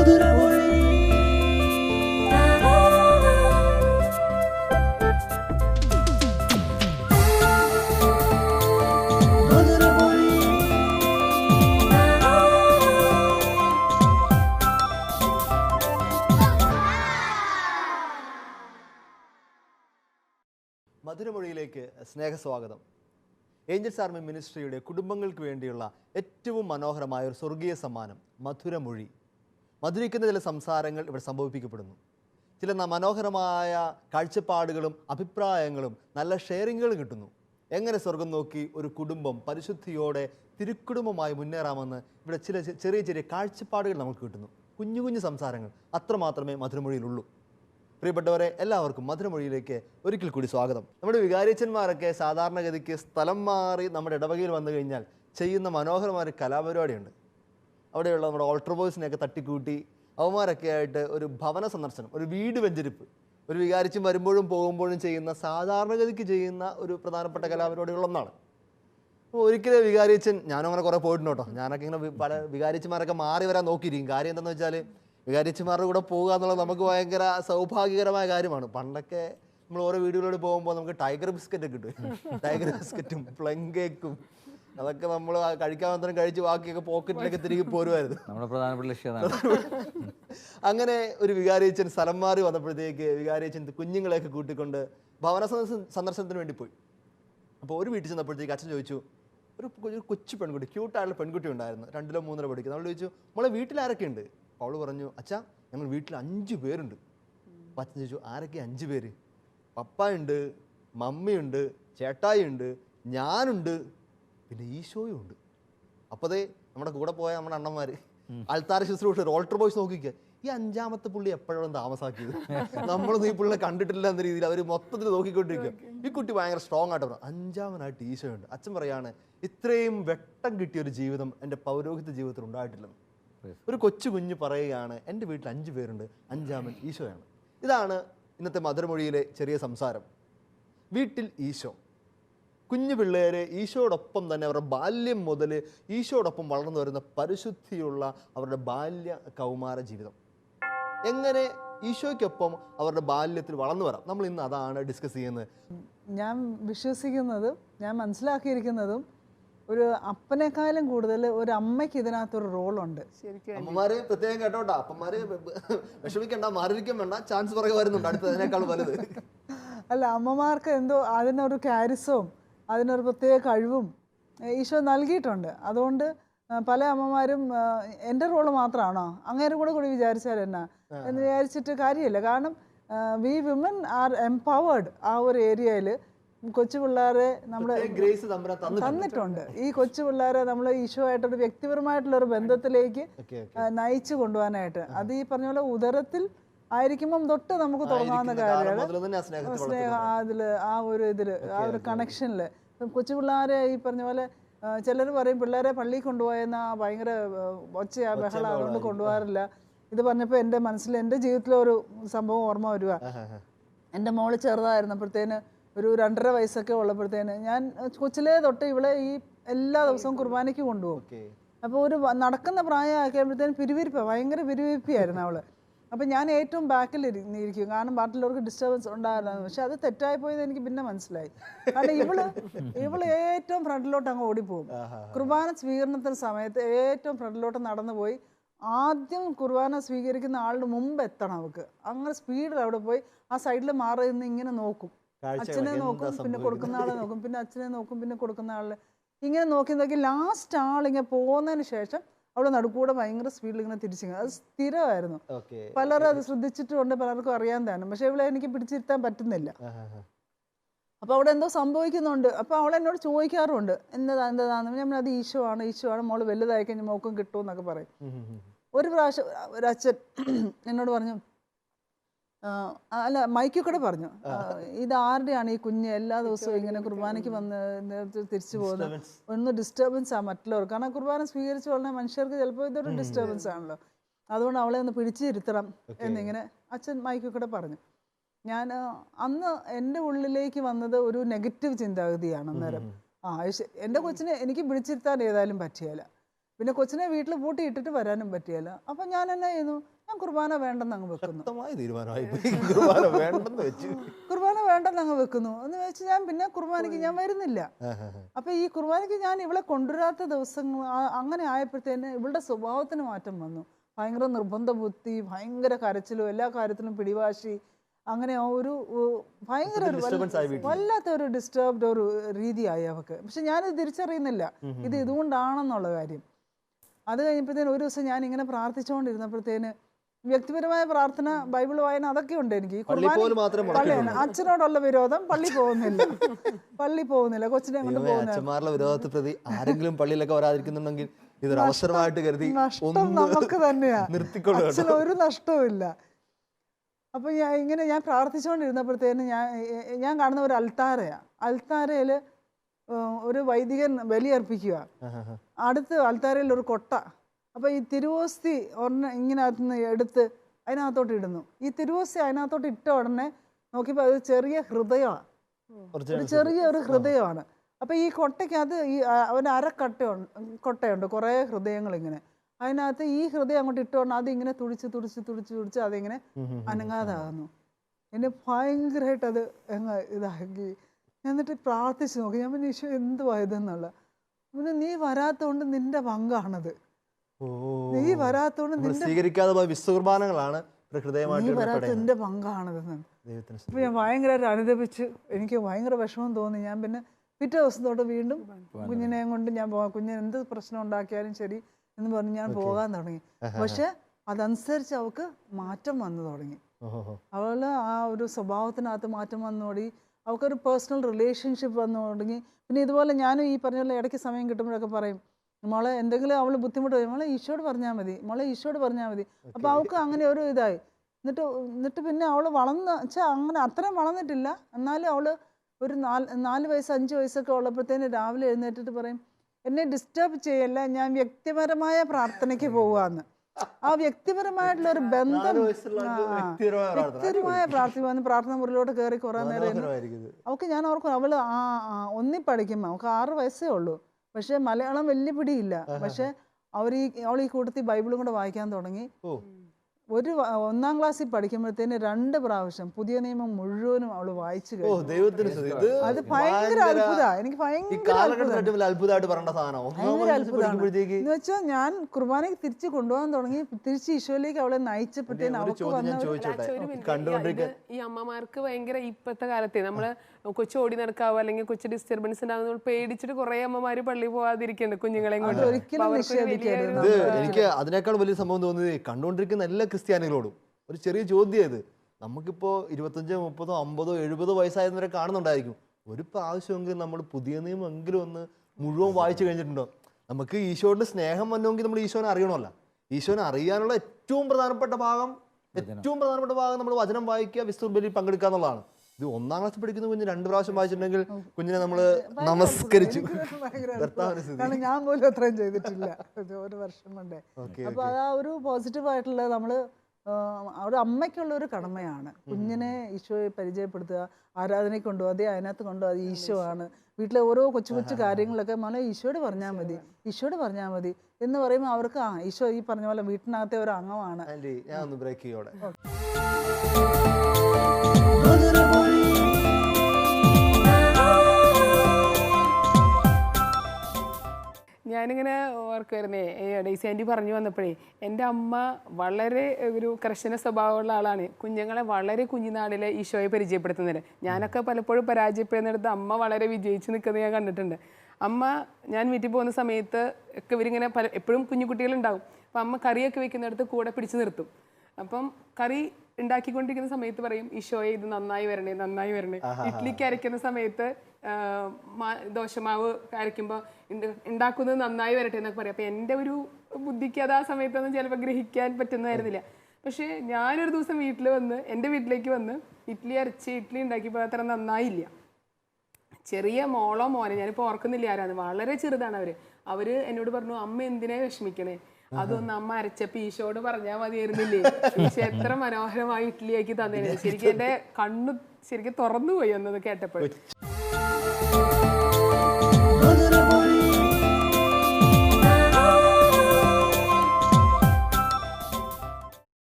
മധുരമൊഴി മധുരമൊഴി മധുരമൊഴിയിലേക്ക് സ്നേഹസ്വാഗതം Angeles army മിനിസ്ട്രിയുടെ കുടുംബങ്ങൾക്ക് വേണ്ടിയുള്ള ഏറ്റവും മനോഹരമായ ഒരു സ്വർഗീയ സമ്മാനം മധുരമൊഴി. മധുരിക്കുന്ന ചില സംസാരങ്ങൾ ഇവിടെ സംഭവിപ്പിക്കപ്പെടുന്നു. ചില മനോഹരമായ കാഴ്ചപ്പാടുകളും അഭിപ്രായങ്ങളും നല്ല ഷെയറിങ്ങുകളും കിട്ടുന്നു. എങ്ങനെ സ്വർഗം നോക്കി ഒരു കുടുംബം പരിശുദ്ധിയോടെ തിരുക്കുടുംബമായി മുന്നേറാമെന്ന് ഇവിടെ ചില ചെറിയ ചെറിയ കാഴ്ചപ്പാടുകൾ നമുക്ക് കിട്ടുന്നു. കുഞ്ഞു കുഞ്ഞു സംസാരങ്ങൾ അത്രമാത്രമേ മധുരമൊഴിയിലുള്ളൂ. പ്രിയപ്പെട്ടവരെ എല്ലാവർക്കും മധുരമൊഴിയിലേക്ക് ഒരിക്കൽ കൂടി സ്വാഗതം. നമ്മുടെ വികാരിച്ചന്മാരൊക്കെ സാധാരണഗതിക്ക് സ്ഥലം മാറി നമ്മുടെ ഇടവകയിൽ വന്നു കഴിഞ്ഞാൽ ചെയ്യുന്ന മനോഹരമായ ഒരു കലാപരിപാടിയുണ്ട്. അവിടെയുള്ള നമ്മുടെ ഓൾട്ടർ ബോയ്സിനെയൊക്കെ തട്ടിക്കൂട്ടി അവന്മാരൊക്കെ ആയിട്ട് ഒരു ഭവന സന്ദർശനം ഒരു വീട് വെഞ്ചരിപ്പ്. ഒരു വികാരിച്ചും വരുമ്പോഴും പോകുമ്പോഴും ചെയ്യുന്ന സാധാരണഗതിക്ക് ചെയ്യുന്ന ഒരു പ്രധാനപ്പെട്ട കലാപരിപാടികളൊന്നാണ് അപ്പോൾ ഒരിക്കലും വികാരിച്ചൻ ഞാനും അങ്ങനെ കുറേ പോയിട്ടുണ്ട് കേട്ടോ. ഞാനൊക്കെ ഇങ്ങനെ പല വികാരിച്ചമാരൊക്കെ മാറി വരാൻ നോക്കിയിരിക്കും. കാര്യം എന്താണെന്ന് വെച്ചാൽ വികാരിച്ചമാരുടെ കൂടെ പോകുക എന്നുള്ളത് നമുക്ക് ഭയങ്കര സൗഭാഗ്യകരമായ കാര്യമാണ്. പണ്ടൊക്കെ നമ്മൾ ഓരോ വീടുകളിലൂടെ പോകുമ്പോൾ നമുക്ക് ടൈഗർ ബിസ്ക്കറ്റ് കിട്ടും. ടൈഗർ ബിസ്ക്കറ്റും പ്ലം കേക്കും അതൊക്കെ നമ്മൾ കഴിക്കാൻ മാത്രം കഴിച്ച് ബാക്കിയൊക്കെ പോക്കറ്റിലൊക്കെ തിരികെ പോരുമായിരുന്നു നമ്മുടെ പ്രധാനപ്പെട്ട ലക്ഷ്യം അങ്ങനെ ഒരു വികാരിയച്ചൻ സ്ഥലം മാറി വന്നപ്പോഴത്തേക്ക് വികാരിയച്ചൻ കുഞ്ഞുങ്ങളെയൊക്കെ കൂട്ടിക്കൊണ്ട് ഭവന സന്ദർശനത്തിന് വേണ്ടി പോയി. അപ്പോൾ ഒരു വീട്ടിൽ ചെന്നപ്പോഴത്തേക്ക് അച്ഛൻ ചോദിച്ചു ഒരു കൊച്ചു പെൺകുട്ടി ക്യൂട്ടായിട്ടുള്ള പെൺകുട്ടി ഉണ്ടായിരുന്നു. രണ്ടിലോ മൂന്നിലോ പഠിക്കുന്നത് അവൾ ചോദിച്ചു നമ്മളെ വീട്ടിൽ ആരൊക്കെ ഉണ്ട് അപ്പോൾ അവൾ പറഞ്ഞു അച്ഛാ ഞങ്ങൾ വീട്ടിൽ അഞ്ച് പേരുണ്ട്. അപ്പം അച്ഛൻ ചോദിച്ചു ആരൊക്കെ അഞ്ച് പേര്? പപ്പ ഉണ്ട് മമ്മിയുണ്ട് ചേട്ടായി ഉണ്ട് ഞാനുണ്ട്. പിന്നെ ഈശോയും ഉണ്ട്. അപ്പതേ നമ്മുടെ കൂടെ പോയ നമ്മുടെ അണ്ണന്മാര് ആൾത്താര ശുശ്രൂഷ ഓൾട്ടർ ബോയ്സ് നോക്കിക്കുക ഈ അഞ്ചാമത്തെ പുള്ളി എപ്പോഴും താമസാക്കിയത്? നമ്മളൊന്നും ഈ പുള്ളിനെ കണ്ടിട്ടില്ല എന്ന രീതിയിൽ അവർ മൊത്തത്തിൽ നോക്കിക്കൊണ്ടിരിക്കുക. ഈ കുട്ടി ഭയങ്കര സ്ട്രോങ് ആയിട്ട് പറഞ്ഞു. അഞ്ചാമനായിട്ട് ഈശോയുണ്ട്. അച്ഛൻ പറയാണ് ഇത്രയും വെട്ടം കിട്ടിയ ഒരു ജീവിതം എന്റെ പൗരോഹിത്യ ജീവിതത്തിൽ ഉണ്ടായിട്ടില്ലെന്ന്. ഒരു കൊച്ചു കുഞ്ഞ് പറയുകയാണ് എന്റെ വീട്ടിൽ അഞ്ച് പേരുണ്ട്. അഞ്ചാമൻ ഈശോയാണ്. ഇതാണ് ഇന്നത്തെ മധുരമൊഴിയിലെ ചെറിയ സംസാരം. വീട്ടിൽ ഈശോ. കുഞ്ഞു പിള്ളേരെ ഈശോടൊപ്പം തന്നെ അവരുടെ ബാല്യം മുതൽ ഈശോടൊപ്പം വളർന്നു വരുന്ന പരിശുദ്ധിയുള്ള അവരുടെ ബാല്യ കൗമാര ജീവിതം. എങ്ങനെ ഈശോയ്ക്കൊപ്പം അവരുടെ ബാല്യത്തിൽ വളർന്നു വരാം? നമ്മൾ ഇന്ന് അതാണ് ഡിസ്കസ് ചെയ്യുന്നത്. ഞാൻ വിശ്വസിക്കുന്നതും ഞാൻ മനസ്സിലാക്കിയിരിക്കുന്നതും ഒരു അപ്പനേക്കാളും കൂടുതൽ ഒരു അമ്മയ്ക്ക് ഇതിനകത്തൊരു റോളുണ്ട്. അമ്മമാരെ പ്രത്യേകം കേട്ടോട്ടാ. അപ്പന്മാരെ വിഷമിക്കണ്ട മാറിയിരിക്കും വേണ്ട. ചാൻസ് പുറകെ വരുന്നുണ്ട് അടുത്തതിനേക്കാൾ വലുത്. അല്ല അമ്മമാർക്ക് എന്തോ അതിനൊരു ക്യാരിസവും അതിനൊരു പ്രത്യേക കഴിവും ഈശോ നൽകിയിട്ടുണ്ട്. അതുകൊണ്ട് പല അമ്മമാരും എന്റെ റോൾ മാത്രമാണോ അങ്ങേരും കൂടെ കൂടി വിചാരിച്ചാൽ എന്നാ? എന്ന് വിചാരിച്ചിട്ട് കാര്യമില്ല. കാരണം വി വിമൻ ആർ എംപവേർഡ് ആ ഒരു ഏരിയയിൽ കൊച്ചു പിള്ളേരെ തമ്പുരാൻ തന്നിട്ടുണ്ട്. ഈ കൊച്ചു പിള്ളേരെ നമ്മൾ ഈശോ ആയിട്ടൊരു വ്യക്തിപരമായിട്ടുള്ള ഒരു ബന്ധത്തിലേക്ക് നയിച്ചു കൊണ്ടുപോകാനായിട്ട്. അത് ഈ പറഞ്ഞ പോലെ ഉദരത്തിൽ ആയിരിക്കുമ്പം തൊട്ട് നമുക്ക് തുടങ്ങാവുന്ന കാര്യങ്ങൾ സ്നേഹം അതിൽ ആ ഒരു ഇതിൽ ആ ഒരു കണക്ഷനിൽ കൊച്ചു പിള്ളേരെ ഈ പറഞ്ഞ പോലെ ചിലർ പറയും പിള്ളേരെ പള്ളിയിൽ കൊണ്ടുപോയെന്ന ഭയങ്കര ഒച്ചയാ ബഹള അതുകൊണ്ട് കൊണ്ടുപോകാറില്ല. ഇത് പറഞ്ഞപ്പോൾ എന്റെ മനസ്സിൽ എന്റെ ജീവിതത്തിലെ ഒരു സംഭവം ഓർമ്മ വരുക എന്റെ മോൾ ചെറുതായിരുന്നപ്പോഴത്തേന് ഒരു രണ്ടര വയസ്സൊക്കെ ഉള്ളപ്പോഴത്തേന് ഞാൻ കൊച്ചിലേ തൊട്ട് ഇവളെ ഈ എല്ലാ ദിവസവും കുർബാനയ്ക്ക് കൊണ്ടുപോകും. അപ്പോൾ ഒരു നടക്കുന്ന പ്രായമാക്കിയപ്പോഴത്തേന് പിരിവിരിപ്പ ഭയങ്കര പിരിവിരിപ്പിയായിരുന്നു അവൾ. അപ്പം ഞാൻ ഏറ്റവും ബാക്കിൽ ഇരിക്കും. കാരണം ബാക്കിയുള്ളവർക്ക് ഡിസ്റ്റർബൻസ് ഉണ്ടാകില്ലെന്ന് പക്ഷെ അത് തെറ്റായി പോയത് എനിക്ക് പിന്നെ മനസ്സിലായി. കാരണം ഇവൾ ഇവൾ ഏറ്റവും ഫ്രണ്ടിലോട്ട് അങ്ങ് ഓടിപ്പോകും. കുർബാന സ്വീകരണത്തിന് സമയത്ത് ഏറ്റവും ഫ്രണ്ടിലോട്ട് നടന്നു പോയി. ആദ്യം കുർബാന സ്വീകരിക്കുന്ന ആളുടെ മുമ്പ് എത്തണം അവൾക്ക് അങ്ങനെ സ്പീഡിൽ അവിടെ പോയി. ആ സൈഡിൽ മാറി നിന്ന് ഇങ്ങനെ നോക്കും. അച്ഛനെ നോക്കും പിന്നെ കൊടുക്കുന്ന ആളെ നോക്കും പിന്നെ അച്ഛനെ നോക്കും പിന്നെ കൊടുക്കുന്ന ആളെ. ഇങ്ങനെ നോക്കി നോക്കി ലാസ്റ്റ് ആളിങ്ങനെ പോകുന്നതിന് ശേഷം അവിടെ നടുക്കൂടെ ഭയങ്കര സ്പീഡിൽ ഇങ്ങനെ തിരിച്ചിങ്ങനെ. അത് സ്ഥിരമായിരുന്നു. പലരും അത് ശ്രദ്ധിച്ചിട്ടുണ്ട് പലർക്കും അറിയാൻ തന്നെ. പക്ഷെ ഇവിടെ എനിക്ക് പിടിച്ചിരുത്താൻ പറ്റുന്നില്ല. അപ്പോൾ അവിടെ എന്തോ സംഭവിക്കുന്നുണ്ട്. അപ്പോൾ അവൾ എന്നോട് ചോദിക്കാറുണ്ട് എന്നതാ എന്താന്ന് ഞാൻ അത് ഈശോ ആണ് ഈശോ ആണ്. മോൾ വലുതായി കഴിഞ്ഞാൽ മോക്കും കിട്ടും എന്നൊക്കെ പറയും. ഒരു പ്രാവശ്യം ഒരച്ഛൻ എന്നോട് പറഞ്ഞു അല്ല മൈക്കിൽ കൂടെ പറഞ്ഞു. ഇത് ആരുടെയാണ് ഈ കുഞ്ഞ് എല്ലാ ദിവസവും ഇങ്ങനെ കുർബാനയ്ക്ക് വന്ന് നേരത്തെ തിരിച്ചു പോകുന്നത്? ഒന്ന് ഡിസ്റ്റർബൻസ് ആ മറ്റുള്ളവർക്ക്. കാരണം കുർബാന സ്വീകരിച്ചു ഉടനെ മനുഷ്യർക്ക് ചിലപ്പോൾ ഇതൊരു ഡിസ്റ്റർബൻസ് ആണല്ലോ. അതുകൊണ്ട് അവളെ ഒന്ന് പിടിച്ചിരുത്തണം എന്നിങ്ങനെ അച്ഛൻ മൈക്കിൽ കൂടെ പറഞ്ഞു. ഞാൻ അന്ന് എന്റെ ഉള്ളിലേക്ക് വന്നത് ഒരു നെഗറ്റീവ് ചിന്താഗതിയാണ് അന്നേരം. ആ എന്റെ എന്റെ കൊച്ചിനെ എനിക്ക് പിടിച്ചിരുത്താൻ ഏതായാലും പറ്റിയല്ല പിന്നെ കൊച്ചിനെ വീട്ടിൽ പൂട്ടിയിട്ടിട്ട് വരാനും പറ്റിയല്ല അപ്പം ഞാൻ എന്നാ ചെയ്യുന്നു കുർബാന വേണ്ടെന്ന് അങ്ങ് വെക്കുന്നു. ശക്തമായ തീരുമാനമായി പോയി. കുർബാന വേണ്ടെന്ന് വെച്ച്. കുർബാന വേണ്ടെന്ന് അങ്ങ് വെക്കുന്നു. എന്ന് വെച്ച് ഞാൻ പിന്നെ കുർബാനയ്ക്ക് ഞാൻ വരുന്നില്ല. അപ്പൊ ഈ കുർബാനയ്ക്ക് ഞാൻ ഇവളെ കൊണ്ടുവരാത്ത ദിവസങ്ങൾ അങ്ങനെ ആയപ്പോഴത്തേന് ഇവളുടെ സ്വഭാവത്തിന് മാറ്റം വന്നു. ഭയങ്കര നിർബന്ധ ബുദ്ധി ഭയങ്കര കരച്ചിലും എല്ലാ കാര്യത്തിലും പിടിവാശി. അങ്ങനെ ആ ഒരു ഭയങ്കര ഒരു. വല്ലാത്ത ഒരു ഡിസ്റ്റർബ്ഡ് ഒരു രീതിയായി അവക്ക്. പക്ഷെ ഞാനിത് തിരിച്ചറിയുന്നില്ല. ഇത് ഇതുകൊണ്ടാണെന്നുള്ള കാര്യം. അത് കഴിഞ്ഞപ്പോഴത്തേന് ഒരു ദിവസം ഞാൻ ഇങ്ങനെ പ്രാർത്ഥിച്ചുകൊണ്ടിരുന്നപ്പോഴത്തേന് വ്യക്തിപരമായ പ്രാർത്ഥന ബൈബിൾ വായന അതൊക്കെ ഉണ്ട് എനിക്ക്. പള്ളിയാണ് അച്ഛനോടുള്ള വിരോധം പള്ളി പോകുന്നില്ല. പള്ളി പോകുന്നില്ല. കൊച്ചിനെ കൊണ്ട് ദൈവമേ, പോകുന്നില്ല. അച്ഛന്മാരുടെ വിരോധത്തെ പ്രതി ആരെങ്കിലും പള്ളിയിലൊക്കെ വരാതിരിക്കുന്നുണ്ടെങ്കിൽ ഇതൊരു അവസരമായിട്ട് കരുതി നമുക്ക് തന്നെയാ. അച്ഛന് ഒരു നഷ്ടവും ഇല്ല അപ്പൊ ഞാൻ ഇങ്ങനെ ഞാൻ പ്രാർത്ഥിച്ചുകൊണ്ടിരുന്നപ്പോഴത്തേന് ഞാൻ ഞാൻ കാണുന്ന ഒരു അൽത്താരയാ. അൽത്താരയിൽ ഒരു വൈദികൻ ബലിയർപ്പിക്കുക. അടുത്ത് അൽത്താരയിൽ ഒരു കൊട്ട. അപ്പൊ ഈ തിരുവോസ്തി ഒരെണ്ണം ഇങ്ങനെ നിന്ന് എടുത്ത് അതിനകത്തോട്ട് ഇടുന്നു. ഈ തിരുവോസ്തി അതിനകത്തോട്ട് ഇട്ട ഉടനെ നോക്കിയപ്പോൾ അത് ചെറിയ ഹൃദയമാണ് ഒരു ചെറിയ ഒരു ഹൃദയമാണ് അപ്പോൾ ഈ കൊട്ടയ്ക്കകത്ത് ഈ അവന്റെ അരക്കട്ട അരക്കട്ടയുണ്ട് കൊട്ടയുണ്ട് കുറേ ഹൃദയങ്ങൾ ഇങ്ങനെ അതിനകത്ത് ഈ ഹൃദയം അങ്ങോട്ട് ഇട്ടുകൊണ്ട് അതിങ്ങനെ തുടിച്ച് തുടിച്ച് തുടിച്ച് തുടിച്ച് അതിങ്ങനെ. അനങ്ങാതാകുന്നു. എന്നെ ഭയങ്കരമായിട്ട് അത് അങ്ങ് ഇതാക്കി. എന്നിട്ട് പ്രാർത്ഥിച്ചു നോക്കി. ഞാൻ പിന്നെ ഈശോ എന്തുവാ ഇതെന്നുള്ള. പിന്നെ നീ വരാത്തോണ്ട് നിന്റെ പങ്കാണത്. നീ വരാത്തോണ്ട് സ്വീകരിക്കാതെ വിശ്വകുർബാനകളാണ് നീ വരാത്ത. നിന്റെ പങ്കാണതെന്ന്. അപ്പോൾ ഞാൻ ഭയങ്കരമായിട്ട് അനുദപിച്ച് എനിക്ക് ഭയങ്കര വിഷമം തോന്നി. ഞാൻ പിന്നെ പിറ്റേ ദിവസം തൊട്ട് വീണ്ടും കുഞ്ഞിനെയും കൊണ്ട് ഞാൻ പോകാം. കുഞ്ഞിന് എന്ത് പ്രശ്നം ഉണ്ടാക്കിയാലും ശരി എന്ന് പറഞ്ഞ് ഞാൻ പോകാൻ തുടങ്ങി. പക്ഷെ അതനുസരിച്ച് അവൾക്ക് മാറ്റം വന്നു തുടങ്ങി. അവൾ അവൾ ആ ഒരു സ്വഭാവത്തിനകത്ത് മാറ്റം വന്നു തുടങ്ങി. അവൾക്കൊരു പേഴ്സണൽ റിലേഷൻഷിപ്പ് വന്നു തുടങ്ങി. പിന്നെ ഇതുപോലെ ഞാനും ഈ പറഞ്ഞ പോലെ ഇടയ്ക്ക് സമയം കിട്ടുമ്പോഴൊക്കെ പറയും മോളെ എന്തെങ്കിലും അവൾ ബുദ്ധിമുട്ട് വരും മോളെ ഈശോട് പറഞ്ഞാൽ മതി. മോളെ ഈശോട് പറഞ്ഞാൽ മതി. അപ്പോൾ അവൾക്ക് അങ്ങനെ ഒരു ഇതായി. എന്നിട്ട് എന്നിട്ട് പിന്നെ അവൾ വളർന്ന് വെച്ചാൽ അങ്ങനെ അത്രയും വളർന്നിട്ടില്ല. എന്നാലും അവൾ ഒരു നാല് നാല് വയസ്സ് അഞ്ച് വയസ്സൊക്കെ ഉള്ളപ്പോഴത്തേന് രാവിലെ എഴുന്നേറ്റിട്ട് പറയും എന്നെ ഡിസ്റ്റർബ് ചെയ്യല്ല. ഞാൻ വ്യക്തിപരമായ പ്രാർത്ഥനയ്ക്ക് പോവാന്ന് ആ വ്യക്തിപരമായിട്ടുള്ള ഒരു ബന്ധം. വ്യക്തിപരമായ പ്രാർത്ഥന. വന്ന് പ്രാർത്ഥന മുറിയിലോട്ട് കയറി കുറേ നേരം അവൾക്ക് ഞാൻ ഓർക്കും അവൾ ആ ആ, ഒന്നി പഠിക്കുമ്പോൾ അവൾക്ക് ആറ് വയസ്സേ ഉള്ളൂ. പക്ഷെ മലയാളം വലിയ പിടിയില്ല. പക്ഷെ അവർ ഈ അവൾ ഈ കൂട്ടത്തിൽ ബൈബിളും കൂടെ വായിക്കാൻ തുടങ്ങി. ഒരു ഒന്നാം ക്ലാസ്സിൽ പഠിക്കുമ്പോഴത്തേന് രണ്ട് പ്രാവശ്യം പുതിയ നിയമം മുഴുവനും അവൾ വായിച്ചു ഓ ദൈവത്തിന് ഇത് അത് ഭയങ്കര അത്ഭുത. എനിക്ക് ഭയങ്കര അത്ഭുതമായിട്ട് പറയേണ്ട ഭയങ്കര അത്ഭുതമാണ് എന്ന് വെച്ചാൽ ഞാൻ കുർബാനയ്ക്ക് തിരിച്ചു കൊണ്ടുപോകാൻ തുടങ്ങി. തിരിച്ച് ഈശോയിലേക്ക് അവളെ നയിച്ചപ്പോഴത്തേന് അവൾക്ക് വന്ന ഈ അമ്മമാർക്ക് ഭയങ്കര ഇപ്പോഴത്തെ കാലത്തെ. നമ്മൾ കൊച്ചു ഓടി നടക്കാവോ? അല്ലെങ്കിൽ കൊച്ചു ഡിസ്റ്റർബൻസ് ഉണ്ടാകുന്ന പേടിച്ചിട്ട് കുറെ അമ്മമാര് പള്ളി പോവാതിരിക്കുന്നുണ്ട് കുഞ്ഞുങ്ങളെയും കൊണ്ട്. ഇത് എനിക്ക് അതിനേക്കാൾ വലിയ സംഭവം തോന്നിയത് കണ്ടുകൊണ്ടിരിക്കുന്ന എല്ലാ ക്രിസ്ത്യാനികളോടും. ഒരു ചെറിയ ചോദ്യം ഇത്. നമുക്കിപ്പോ ഇരുപത്തഞ്ചോ മുപ്പതോ അമ്പതോ എഴുപതോ വയസ്സായവരെ കാണുന്നുണ്ടായിരിക്കും. ഒരു പ്രാവശ്യമെങ്കിലും നമ്മൾ പുതിയ നിയമം എങ്കിലും ഒന്ന് മുഴുവൻ വായിച്ചു കഴിഞ്ഞിട്ടുണ്ടോ? നമുക്ക് ഈശോയുടെ സ്നേഹം വന്നെങ്കിൽ നമ്മൾ ഈശോനെ അറിയണമല്ല. ഈശോനെ അറിയാനുള്ള ഏറ്റവും പ്രധാനപ്പെട്ട ഭാഗം ഏറ്റവും പ്രധാനപ്പെട്ട ഭാഗം നമ്മൾ വചനം വായിക്കുക വിസ്തു പങ്കെടുക്കുക എന്നുള്ളതാണ്. ഇത് ഒന്നാം ക്ലാസ് പഠിക്കുന്ന കുഞ്ഞ് രണ്ട് പ്രാവശ്യം വായിച്ചിട്ടുണ്ടെങ്കിൽ കുഞ്ഞിനെ നമ്മൾ നമസ്കരിച്ചു. കാരണം ഞാൻ പോലും അത്രയും ചെയ്തിട്ടില്ല. ഒരു വർഷം കൊണ്ടേ. അപ്പൊ അത് ആ ഒരു പോസിറ്റീവ് ആയിട്ടുള്ള നമ്മൾ ഒരു അമ്മയ്ക്കുള്ള ഒരു കടമയാണ്. കുഞ്ഞിനെ ഈശോയെ പരിചയപ്പെടുത്തുക ആരാധനയ്ക്ക് കൊണ്ടുപോകുക അതേ അതിനകത്ത് കൊണ്ടോ അത് ഈശോ ആണ്. വീട്ടിലെ ഓരോ കൊച്ചു കൊച്ചു കാര്യങ്ങളൊക്കെ മോനെ ഈശോയോട് പറഞ്ഞാൽ മതി ഈശോയോട് പറഞ്ഞാൽ മതി എന്ന് പറയുമ്പോൾ അവർക്ക് ആ ഈശോ ഈ പറഞ്ഞ പോലെ വീട്ടിനകത്തെ ഒരു അംഗമാണ്. ഞാൻ ഒന്ന് ബ്രേക്ക് ചെയ്യോടെ. ഓർക്കുമായിരുന്നേ ഡേസി ആന്റി പറഞ്ഞു വന്നപ്പോഴേ എന്റെ അമ്മ വളരെ ഒരു കർശന സ്വഭാവമുള്ള ആളാണ്. കുഞ്ഞുങ്ങളെ വളരെ കുഞ്ഞുനാളിലെ ഈശോയെ പരിചയപ്പെടുത്തുന്നത്. ഞാനൊക്കെ പലപ്പോഴും പരാജയപ്പെടുന്നിടത്ത് അമ്മ വളരെ വിജയിച്ച് നിൽക്കുന്നത് ഞാൻ കണ്ടിട്ടുണ്ട്. അമ്മ ഞാൻ വീട്ടിൽ പോകുന്ന സമയത്ത് ഒക്കെ ഇവരിങ്ങനെ പല എപ്പോഴും കുഞ്ഞു കുട്ടികളുണ്ടാവും അപ്പം അമ്മ കറിയൊക്കെ വെക്കുന്നിടത്ത് കൂടെ പിടിച്ചു നിർത്തും. അപ്പം കറി ഉണ്ടാക്കിക്കൊണ്ടിരിക്കുന്ന സമയത്ത് പറയും ഈശോയെ ഇത് നന്നായി വരണേ നന്നായി വരണേ. ഇഡ്ലിക്ക് അരയ്ക്കുന്ന സമയത്ത് ദോശമാവ് അരയ്ക്കുമ്പോൾ ഉണ്ടാക്കുന്നത് നന്നായി വരട്ടെ എന്നൊക്കെ പറയും. അപ്പം എന്റെ ഒരു ബുദ്ധിക്ക് അത് ആ സമയത്തൊന്നും ചിലപ്പോൾ ഗ്രഹിക്കാൻ പറ്റുന്നതായിരുന്നില്ല. പക്ഷേ ഞാനൊരു ദിവസം വീട്ടിൽ വന്ന് എന്റെ വീട്ടിലേക്ക് വന്ന് ഇഡ്ഡലി അരച്ച് ഇഡ്ഡലി ഉണ്ടാക്കിയപ്പോൾ അത്ര നന്നായില്ല. ചെറിയ മോളോ മോനെ ഞാനിപ്പോൾ ഓർക്കുന്നില്ല ആരാണ്. വളരെ ചെറുതാണ് അവർ. അവർ എന്നോട് പറഞ്ഞു അമ്മ എന്തിനാ വിഷമിക്കണേ? അതൊന്ന് അമ്മ അരച്ചപ്പോ ഈശോട് പറഞ്ഞാൽ മതിയായിരുന്നില്ലേ? ഈശോ എത്ര മനോഹരമായി ഇഡ്ഡലിയാക്കി തന്നേനെ. ശരിക്കും എന്റെ കണ്ണു ശരിക്കും തുറന്നു പോയി എന്നത് കേട്ടപ്പോൾ